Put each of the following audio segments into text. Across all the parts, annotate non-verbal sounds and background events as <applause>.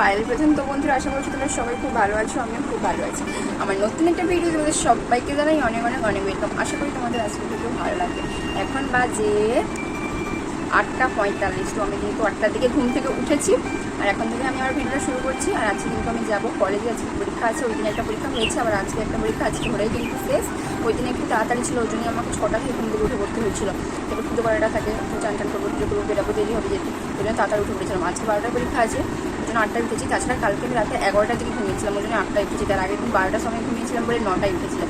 পায়েল প্রধান তো বন্ধুরা, আশা করছি তোমরা সবাই খুব ভালো আছো, আমিও খুব ভালো আছি। আমার নতুন একটা ভিডিও তোমাদের সবাইকে জানাই অনেক অনেক অনেক ওয়েলকাম আশা করি তোমাদের আজকে ভিডিও ভালো লাগবে। এখন বাজে আটটা পঁয়তাল্লিশ, তো আমি কিন্তু আটটার দিকে ঘুম থেকে উঠেছি, আর এখন থেকে আমি আমার ভিডিওটা শুরু করছি, আর আজকে কিন্তু আমি যাব কলেজে আজকে পরীক্ষা আছে, ওই দিন একটা পরীক্ষা হয়েছে, আবার আজকে একটা পরীক্ষা আজকে ঘরেই কিন্তু শেষ। ওই দিন একটু তাড়াতাড়ি ছিল, ওই জন্য আমাকে ছটা থেকে ঘুম থেকে উঠে পড়তে হয়েছিল। একটু পুজো করাটা থাকে চান টান করব, পুজো করব, বেরাবো, দেরি হবে যেতে ওই জন্য তাড়াতাড়ি উঠে পড়েছিলাম। আজকে বারোটার পরীক্ষা আছে জন্য আটটায় উঠেছি। তাছাড়া কালকে আমি রাতে এগারোটার দিকে ঘুমিয়েছিলাম, ওই জন্য আটটায় উঠেছি। তার আগের দিন বারোটার সময় ঘুমিয়েছিলাম বলে নটায় উঠেছিলাম।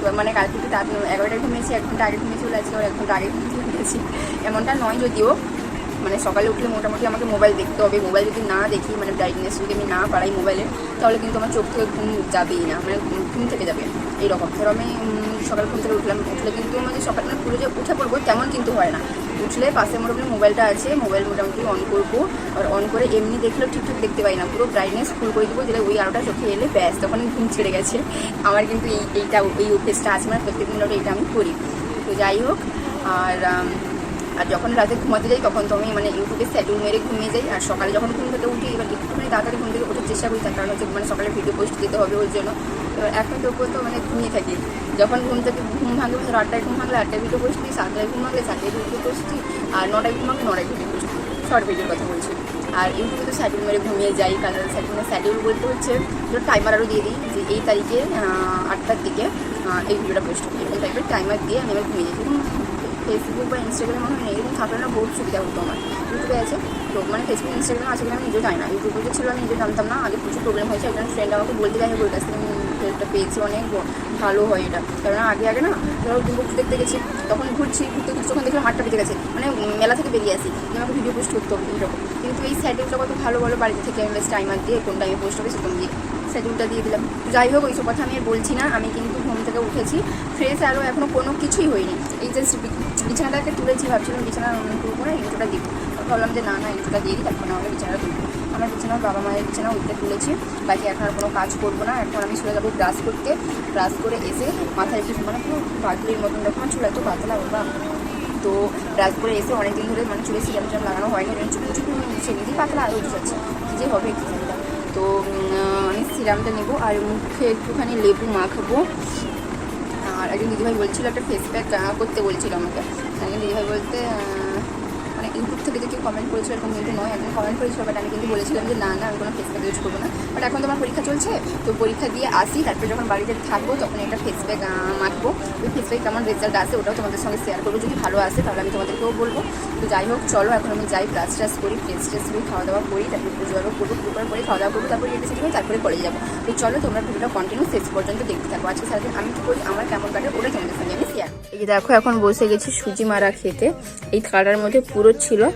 তো মানে কালকে একটু তাড়াতাড়ি এগারোটায় ঘুমিয়েছি, এক ঘণ্টা আগে ঘুমিয়েছি বলে আজকে এক ঘণ্টা আগে ঘুমিয়েছি। উঠেছি এমনটা নয় যদিও মানে সকালে উঠলে মোটামুটি আমাকে মোবাইল দেখতে হবে। মোবাইল যদি না দেখি মানে ব্রাইটনেস যদি আমি না পারাই মোবাইলে, তাহলে কিন্তু আমার চোখ থেকে ঘুম যাবেই না। মানে ঘুম থেকে যাবে এইরকম। ধরো আমি সকাল ঘুম থেকে উঠলাম, উঠলে কিন্তু মানে সকাল মানে পুরো যে উঠে পড়ব তেমন কিন্তু হয় না। উঠলে পাশে মোটামুটি মোবাইলটা আছে, মোবাইল মোটামুটি অন করব। আর অন করে এমনি দেখলেও ঠিকঠাক দেখতে পাই না। পুরো ব্রাইটনেস ফুল করে দেবো যেটা ওই আলোটা চোখে এলে ব্যাস তখন ঘুম ছেড়ে গেছে। আমার কিন্তু এই, এইটা, এই অভ্যেসটা আছে মানে প্রত্যেক দিন এইটা আমি করি। তো যাই হোক, আর আর যখন রাতে ঘুমাতে যাই, তখন তো আমি মানে ইউটিউবে স্যাডিউল মেরে ঘুমিয়ে যাই। আর সকালে যখন ঘুম থেকে উঠি, এবার একটুখানি তাড়াতাড়ি ঘুম থেকে ওঠার চেষ্টা করি, তার কারণ হচ্ছে মানে সকালে ভিডিও পোস্ট দিতে হবে ওই জন্য। এবার এখন তো তো মানে ঘুমিয়ে থাকি। যখন ঘুম থেকে ঘুম ভাঙবে, ধরো আটটায় ঘুম ভাঙলে আটটায় ভিডিও পোস্ট দিই, সাতটায় ঘুম ভাঙলে সাতটায় ভিডিও পোস্ট দিই, আর নটায় ঘুম ভাঙলে নটায় ভিডিও পোস্ট দিই। শর্ট ভিডিওর কথা বলছি। আর ইউটিউবে তো স্যাডিউল মেরে ঘুমিয়ে যাই, কারণ স্যাডিউল স্যাডিউল বলতে হচ্ছে, ধরো টাইমার আরও দিয়ে দিই যে এই তারিখে আটটার দিকে এই ভিডিওটা পোস্ট করি। এরকম টাইপের টাইমার দিয়ে আমি আবার ঘুমিয়ে যাই। ফেসবুক বা ইনস্টাগ্রামে মনে হয় এরকম থাকলে না বহুত সুবিধা হতো আমার। ইউটিউবে আছে, তো মানে ফেসবুক ইনস্টাগ্রাম আছে কিনা আমি নিজেও জানি না। ইউটিউবে যে ছিল আমি নিজে জানতাম না, আগে প্রচুর প্রবলেম হয়েছে। একজন ফ্রেন্ড আমাকে বলতে যাই ওর কাছ আমি পেয়েছি, অনেক ভালো হয় এটা। কারণ আগে আগে না, ধরো দুর্গা দেখতে গেছি, তখন ঘুরছি, ঘুরতে ঘুরতে যখন দেখলাম হাটটা বেঁচে গেছে মানে মেলা থেকে বেরিয়ে আসি আমাকে ভিডিও পোস্ট করতে হবে এরকম কিন্তু এই স্যাডিউলটা কত ভালো ভালো, বাড়িতে থেকে আমি বেশ টাইমার দিয়ে, কোন টাইমে পোস্ট হবে সেরকম দিয়ে স্যাডিউলটা দিয়ে দিলাম। যাই হোক ওইসব কথা আমি আর বলছি না, আমি কিন্তু থেকে উঠেছি। ফ্রেশ আরও এখনও কোনো কিছুই হয়নি। এই জাস্ট বিছানাটাকে তুলেছি, ভাবছিলাম বিছানা তুলবো না ইন্টুটা দিব ভাবলাম যে না না ইন্টুটা দিয়ে দিই, তারপর না হলে বিছানাটা তুলবো। আমার বিছানা, বাবা মায়ের বিছানা উঠতে তুলেছি। বাকি এখন আর কোনো কাজ করব না। এখন আমি চলে যাব ব্রাশ করতে। ব্রাশ করে এসে মাথায় একটু মানে পুরো পাতলির মতন আমার চুল এত পাতলা বাবা। তো ব্রাশ করে এসে অনেকদিন ধরে মানে চুলে সিরাম টিরাম লাগানো হয়নি চুল চুল সেদিনই পাতলা আরও উঠে যাচ্ছে। কী যে হবে কি তো আমি সিরামটা নেব আর মুখে একটুখানি লেবু মাখবো। একজন দিদিভাই বলছিল একটা ফেস প্যাক করতে বলছিল আমাকে। একজন দিদিভাই বলতে থেকে যে কেউ কমেন্ট করেছিল এরকম কিন্তু নয় একজন কমেন্ট করেছিল বাট আমি কিন্তু বলেছিলাম যে না না, আমি কোনো ফেস প্যাক ইউজ করব না। বাট এখন তো আমার পরীক্ষা চলছে, তো পরীক্ষা দিয়ে আসি, তারপরে যখন বাড়িতে থাকব, তখন একটা ফেস প্যাক মাখবো। ওই ফেস প্যাক কেমন রেজাল্ট আসে, ওটাও তোমাদের সঙ্গে শেয়ার করব। যদি ভালো আসে, তাহলে আমি তোমাদেরকেও বলব। তো যাই হোক, চলো, এখন আমি যাই ব্রাশ ট্রাশ করি ফ্রেশ ট্রেস করি, খাওয়া দাওয়া করি, তারপরে পুজো আরও করব, পুজো পরে খাওয়া দাওয়া করব, তারপরে এটি সেটি তারপরে কলেজে যাব। তো চলো, তোমরা ভিডিওটা কন্টিনিউ শেষ পর্যন্ত দেখতে থাকো। আজকে সারাদিন আমি কি করি, আমার কেমন কাটে ওটা তোমাদের সঙ্গে আমি শেয়ার এই দেখো, এখন বসে গেছি সুজি মারা খেতে। এই থালাটার মধ্যে পুরো ছিল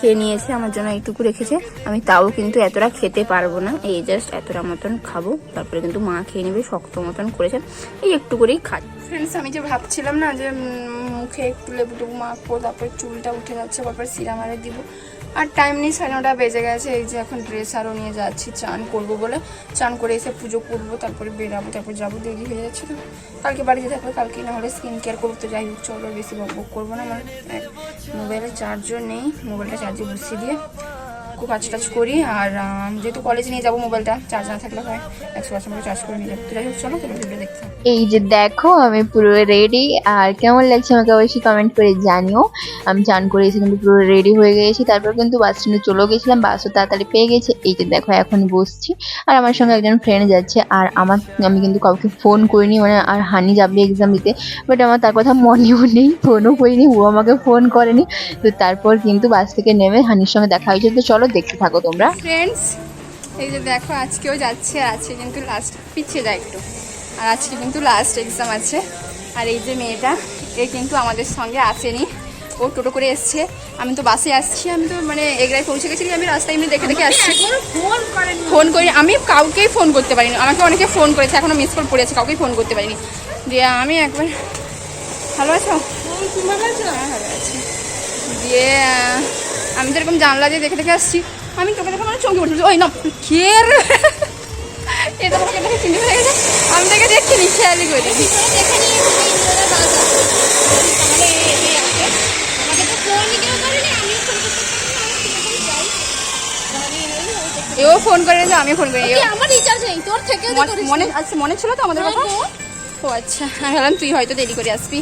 খেয়ে নিয়েছে, আমার জন্য এইটুকু রেখেছে। আমি তাও কিন্তু এতটা খেতে পারব না। এই জাস্ট এতটা মতন খাব। তারপরে কিন্তু মা খেয়ে নেবে, শক্ত মতন করেছে এই একটু করেই খাই। ফ্রেন্ডস আমি যে ভাবছিলাম না যে মুখে একটু লেবু টেবু মাখবো, তারপরে চুলটা উঠে যাচ্ছে, তারপর সিরাম আরে দিব। আর টাইম নেই, সাড়ে নটা বেজে গেছে, এই যে এখন ড্রেস আরও নিয়ে যাচ্ছি, চান করব বলে। চান করে এসে পুজো করব, তারপরে বেরাবো, তারপর যাব, দেরি হয়ে যাচ্ছে তো। কালকে বাড়িতে থাকবে, কালকে না হলে স্কিন কেয়ার করব তো, যাই হোক, চলো, বেশি বক করব না আমার মোবাইলে চার্জও নেই মোবাইলটা চার্জে বসিয়ে দিয়ে খুব কাজ টাজ করি, আর যেহেতু কলেজে নিয়ে যাব মোবাইলটা চার্জ না থাকলে হয়, একশো পার্সেন্ট করে চার্জ করে নিয়ে যাব। যাই হোক, চলো তাহলে ভিডিও দেখতে। এই যে দেখো, আমি পুরো রেডি আর কেমন লাগছে আমাকে অবশ্যই কমেন্ট করে জানিও। আমি চান করে এসে কিন্তু পুরো রেডি হয়ে গেছি। তারপর কিন্তু বাস স্ট্যান্ডে চলেও গেছিলাম বাসও তাড়াতাড়ি পেয়ে গেছে। এই যে দেখো, এখন বসছি। আর আমার সঙ্গে একজন ফ্রেন্ড যাচ্ছে, আর আমার, আমি কিন্তু কাউকে ফোন করিনি মানে আর হানি যাবে এক্সাম দিতে। বাট আমার তার কথা মনেও নেই ফোনও করিনি, ও আমাকে ফোন করেনি। তো তারপর কিন্তু বাস থেকে নেমে হানির সঙ্গে দেখা হয়েছে। তো চলো দেখতে থাকো তোমরা। ফ্রেন্ডস এই যে দেখো আজকেও যাচ্ছে আর আজকে কিন্তু লাস্ট পিছিয়ে যায় একটু। আর আজকে কিন্তু লাস্ট এক্সাম আছে। আর এই যে মেয়েটা এ কিন্তু আমাদের সঙ্গে আসেনি। ও টোটো করে এসছে। আমি তো বাসে আসছি আমি তো মানে এগরায় পৌঁছে গেছি আমি রাস্তায় এমনি দেখে দেখে আসছি। ফোন করি আমি কাউকেই ফোন করতে পারিনি। আমাকে অনেকে ফোন করেছে এখনও মিস কল পড়েছে কাউকেই ফোন করতে পারিনি। দিয়ে আমি একবার ভালো আছো? হ্যাঁ ভালো আছি। দিয়ে আমি তো এরকম জানলা দিয়ে দেখে দেখে আসছি। আমি তোকে দেখে মানে চমকে উঠেছি ওই না কে রে? <laughs> আমাকে দেখে চিনতে পেরে গেছে। আমি দেখে দেখিনি খেয়ালই করে দেখি এও ফোন করে যে আমি ফোন করি আমার রিচার্জ নেই তোর থেকে মনে- মনে আচ্ছা মনে ছিল তো আমাদের কথা? ও আচ্ছা। আমি ভাবলাম তুই হয়তো দেরি করে আসবি।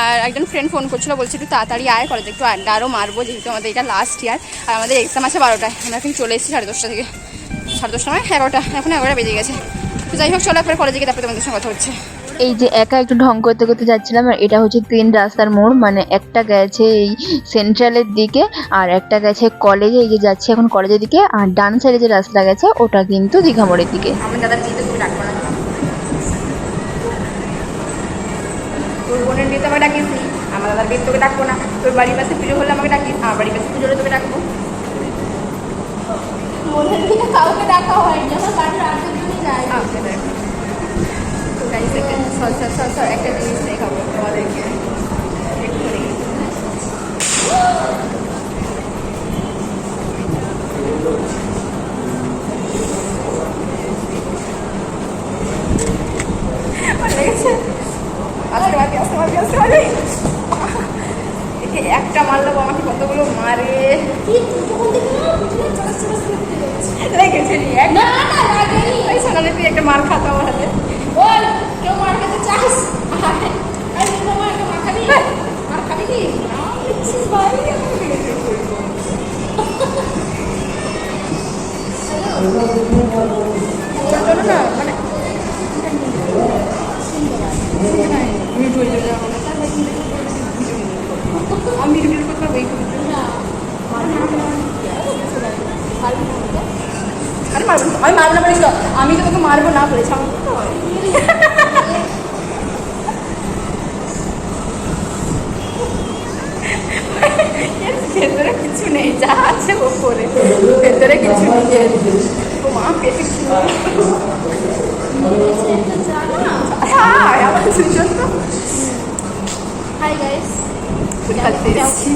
আর একজন ফ্রেন্ড ফোন করছিল বলছে একটু তাড়াতাড়ি আয় কলেজে একটু আড্ডা আরও মারবো যেহেতু আমাদের এটা লাস্ট ইয়ার আর আমাদের এক্সাম আছে বারোটায়। আমরা এখন চলে এসেছি সাড়ে দশটা থেকে। সাড়ে দশটা নয় এগারোটা। এখন এগারোটা বেজে গেছে। তো যাই হোক চলো একবার কলেজে গিয়ে তারপরে তোমাদের সঙ্গে কথা হচ্ছে। এই যে একা একটু ঢং করতে করতে যাচ্ছিলাম আর এটা হচ্ছে তিন রাস্তার মোড়। মানে একটা গেছে এই সেন্ট্রালের দিকে আর একটা গেছে কলেজে এই যে যাচ্ছে এখন কলেজের দিকে আর ডান সাইডে যে রাস্তা গেছে ওটা কিন্তু দীঘা মোড়ের দিকে। আমার দাদার ডাকিস নি আমার দাদার বিয়েতে তোকে ডাকবো না তোর বাড়ির পাশে পুজো হলে আমাকে ডাকিস আমার বাড়ির পাশে পুজো হলে তোকে ডাকবো মনের দিকে কাউকে ডাকা হয়নি আমার বাড়ির আগের দিনই যায় আচ্ছা দেখ তো গাইস একটা সর সর সর সর একটা জিনিস দেখাবো তোমাদেরকে এক্ষুনি। আস্তে মারবি, আস্তে মারবি, আস্তে মারবি। একে একটা মারলো আমাকে কতগুলো মারে? লেগেছে এই সোনালি তুই একটা মার খাতো আমার হাতে বল কেউ মার খেতে চাস? মানে আরে মারবো আমি মারবো না বলেছিল আমি তো তোকে মারবো না বলেছি, আমার ভেতরে কিছু নেই, যা আছে ওপরে। ভেতরে কিছু নেই। মা, পেটে হ্যাঁ হাই গাইস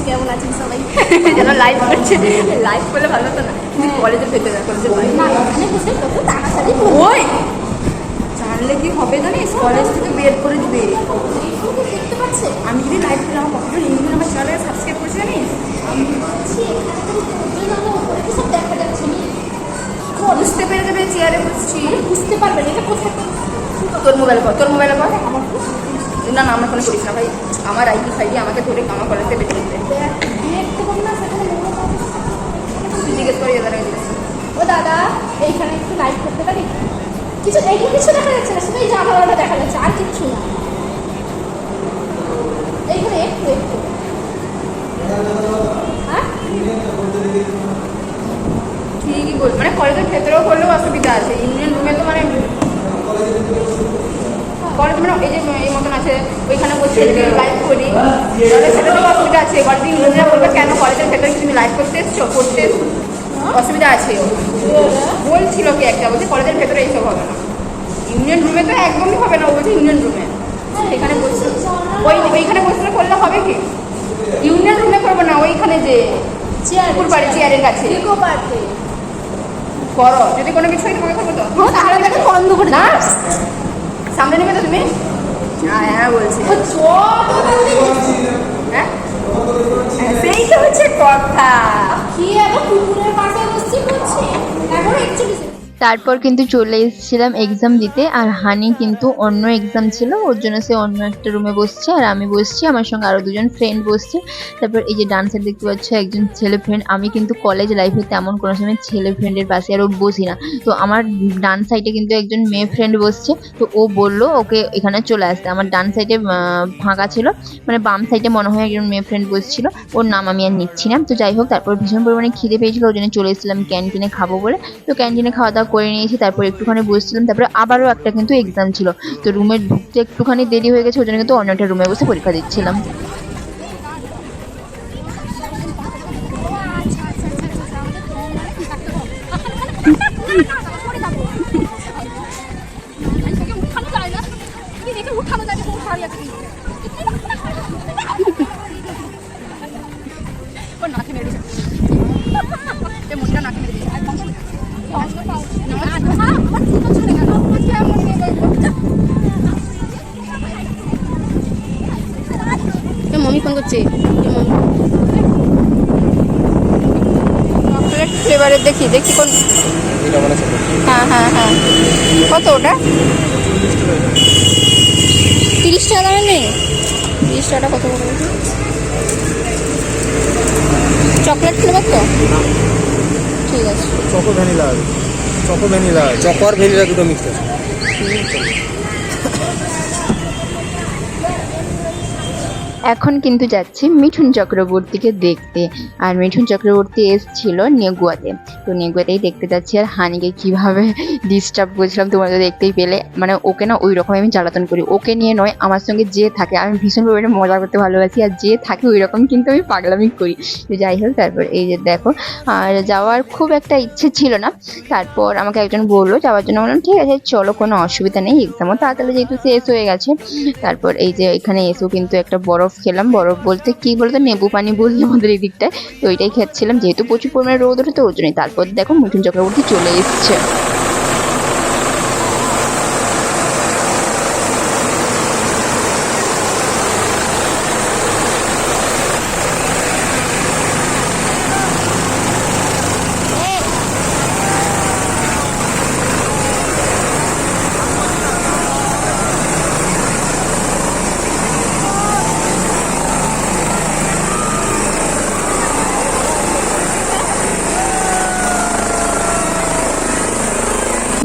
কেমন আছেন সবাই যেন লাইভ করছে লাইভ করলে ভালো হতো না কিন্তু কলেজের ভেতরে ওই জানলে কি হবে জানিস কলেজ থেকে বের করে দিবে আমি যদি লাইভ করলে আমার কতজন ইন্ডিয়ান আমার চ্যানেলে সাবস্ক্রাইব করছে জানিস আমি বলছি এখানে তো উঠে যাব উপরে কি সব দেখা যাচ্ছে নি বুঝতে পেরে যাবে চেয়ারে বসছি বুঝতে পারবেন এটা কোথায় তোর মোবাইল কর তোর মোবাইল কর না না, আমার কোনো করিস না ভাই। আমার আইডি ফাইডি আমাকে ধরে আমার কলেজে বেঁচে দিতে জিজ্ঞেস করি, এবার ও দাদা, এইখানে একটু লাইট করতে পারি? কিছু এইখানে কিছু দেখা যাচ্ছে না, শুধু এই জানালাটা দেখা যাচ্ছে, আর কিচ্ছু না এইখানে একটু একটু হ্যাঁ ঠিকই বল মানে কলেজের ভেতরেও করলেও অসুবিধা আছে ইউনিয়ন রুমে তো মানে কলেজ মানে এই যে এই মতন আছে ওইখানে বসে যদি লাইভ করি তাহলে আছে কলেজের ইউনিয়নরা বলবে কেন কলেজের ভেতরে তুমি লাইভ করতে এসছো করতে অসুবিধা আছে। বলছিল কি একটা বলছে কলেজের ভেতরে এইসব হবে না। ইউনিয়ন রুমে তো একদমই হবে না ও বলছে ইউনিয়ন রুমে সেখানে বসে ওই ওইখানে বসলে করলে হবে কি? ইউনিয়ন রুমে করব না ওইখানে যে চেয়ার পুকুর বাড়ি চেয়ারের কাছে। করো যদি কোনো কিছু তোমাকে করব তো। তাহলে তাকে বন্ধ করে না? সামনে নেবে তো তুমি? হ্যাঁ হ্যাঁ বলছি। হ্যাঁ? হচ্ছে কথা কি আবার কুকুরের পাশে বসছি করছি এখন একচুয়ালি তারপর কিন্তু চলে এসেছিলাম এক্সাম দিতে, আর হানি কিন্তু অন্য এক্সাম ছিল, ওর জন্য সে অন্য একটা রুমে বসছে, আর আমি বসছি, আমার সঙ্গে আরও দুজন ফ্রেন্ড বসছে। তারপর এই যে ডান্সার দেখতে পাচ্ছ, একজন ছেলে ফ্রেন্ড আমি কিন্তু কলেজ লাইফে তেমন কোনো সময় ছেলে ফ্রেন্ডের পাশে আরও বসি না। তো আমার ডান সাইডে কিন্তু একজন মেয়ে ফ্রেন্ড বসছে, তো ও বলল ওকে এখানে চলে আসতে। আমার ডান সাইডে ফাঁকা ছিল মানে বাম সাইডে মনে হয় একজন মেয়ে ফ্রেন্ড বসছিল, ওর নাম আমি আর নিচ্ছি না। তো যাই হোক, তারপর ভীষণ পরিমাণে খিদে পেয়েছিল, ওই জন্য চলে এসেছিলাম ক্যান্টিনে খাব বলে। তো ক্যান্টিনে খাওয়া দাওয়া করে নিয়েছি, তারপর একটুখানি বসেছিলাম, তারপরে আবারও একটা কিন্তু এক্সাম ছিল। তো রুমে ঢুকতে একটুখানি দেরি হয়ে গেছে, ওই জন্য কিন্তু অন্য একটা রুমে বসে পরীক্ষা দিচ্ছিলাম। মমি ফোন করছে? ফ্লেভারের দেখি দেখি কোন হ্যাঁ হ্যাঁ হ্যাঁ। কত ওটা? তিরিশ টাকা দামের নেই? তিরিশ টাকা কত চকলেট ফ্লেভার তো? ঠিক আছে। Choco vanilla choco vanilla choco আর ভ্যানিলা দুটো মিক্স আছে। <laughs> এখন কিন্তু যাচ্ছি মিঠুন চক্রবর্তীকে দেখতে। আর মিঠুন চক্রবর্তী এসছিল নেগুয়াতে। তো নেগুয়াতেই দেখতে যাচ্ছি আর হানিকে কীভাবে <laughs> ডিস্টার্ব করেছিলাম তোমরা তো দেখতেই পেলে। মানে ওকে না ওই রকম আমি জ্বালাতন করি। ওকে নিয়ে নয়, আমার সঙ্গে যে থাকে, আমি ভীষণ পরিমাণে মজা করতে ভালোবাসি। আর যে থাকে ওই রকম কিন্তু আমি পাগলামি করি। তো যাই হোক, তারপর এই যে দেখো, আর যাওয়ার খুব একটা ইচ্ছে ছিল না। তারপর আমাকে একজন বলল, যাওয়ার জন্য বললাম, ঠিক আছে, চলো, কোনো অসুবিধা নেই এক্সামও তাড়াতাড়ি যেহেতু শেষ হয়ে গেছে। তারপর এই যে এখানে এসেও কিন্তু একটা বরফ খেলাম, বরফ বলতে কি বলতো, নেবু পানি বলি আমাদের এই দিকটায় তো ওইটাই খাচ্ছিলাম যেহেতু প্রচুর পরিমাণে রোদ ওঠে তো, ওই জন্যই। তারপর দেখো মিঠুন চক্রবর্তী চলে এসছে।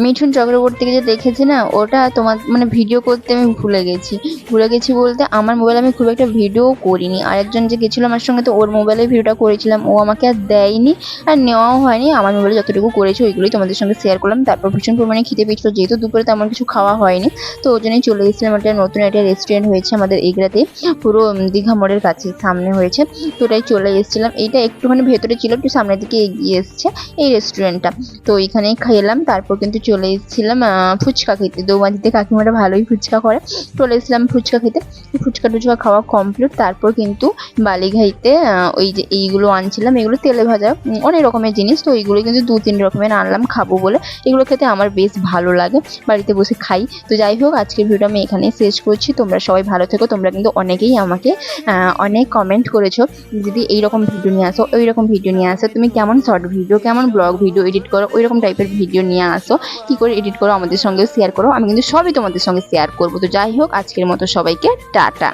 মিঠুন চক্রবর্তীকে যে দেখেছি না, ওটা তোমার মানে ভিডিও করতে আমি ভুলে গেছি। ভুলে গেছি বলতে আমার মোবাইলে আমি খুব একটা ভিডিও করিনি। আরেকজন যে গেছিল আমার সঙ্গে, তো ওর মোবাইলে ভিডিওটা করেছিলাম। ও আমাকে আর দেয়নি আর নেওয়াও হয়নি। আমার মোবাইলে যতটুকু করেছি, ওইগুলোই তোমাদের সঙ্গে শেয়ার করলাম। তারপর ভীষণ পরিমাণে খেতে পেয়েছিল। যেহেতু দুপুরে তেমন কিছু খাওয়া হয়নি, তো ওই জন্যই চলে এসেছিলাম। একটা নতুন একটা রেস্টুরেন্ট হয়েছে আমাদের এগরাতে। পুরো দীঘা মোড়ের কাছে, সামনে হয়েছে। তো ওটাই চলে এসেছিলাম। এইটা একটুখানি ভেতরে ছিল, একটু সামনের দিকে এগিয়ে এসছে এই রেস্টুরেন্টটা তো ওইখানেই খেলাম। তারপর কিন্তু চলে এসেছিলাম ফুচকা খেতে। দৌমাদিতে কাকিমাটা ভালোই ফুচকা করে। চলে এসেছিলাম ফুচকা খেতে। ফুচকা টুচকা খাওয়া কমপ্লিট তারপর কিন্তু বালিঘাইতে ওই যে এইগুলো আনছিলাম। এগুলো তেলে ভাজা অনেক রকমের জিনিস। তো এইগুলো কিন্তু দু, তিন রকমের আনলাম, খাব বলে। এগুলো খেতে আমার বেশ ভালো লাগে। বাড়িতে বসে খাই। তো যাই হোক, আজকের ভিডিও আমি এখানে শেষ করছি। তোমরা সবাই ভালো থেকো। তোমরা কিন্তু অনেকেই আমাকে অনেক কমেন্ট করেছ যদি এইরকম ভিডিও নিয়ে আসো ওই রকম ভিডিও নিয়ে আসো। তুমি কেমন শর্ট ভিডিও কেমন ব্লগ ভিডিও এডিট করো ওই রকম টাইপের ভিডিও নিয়ে আসো। কি করে এডিট করো আমাদের সঙ্গে শেয়ার করো, আমি কিন্তু সবই তোমাদের সঙ্গে শেয়ার করব। তো যাই হোক, আজকের মতো সবাইকে টাটা।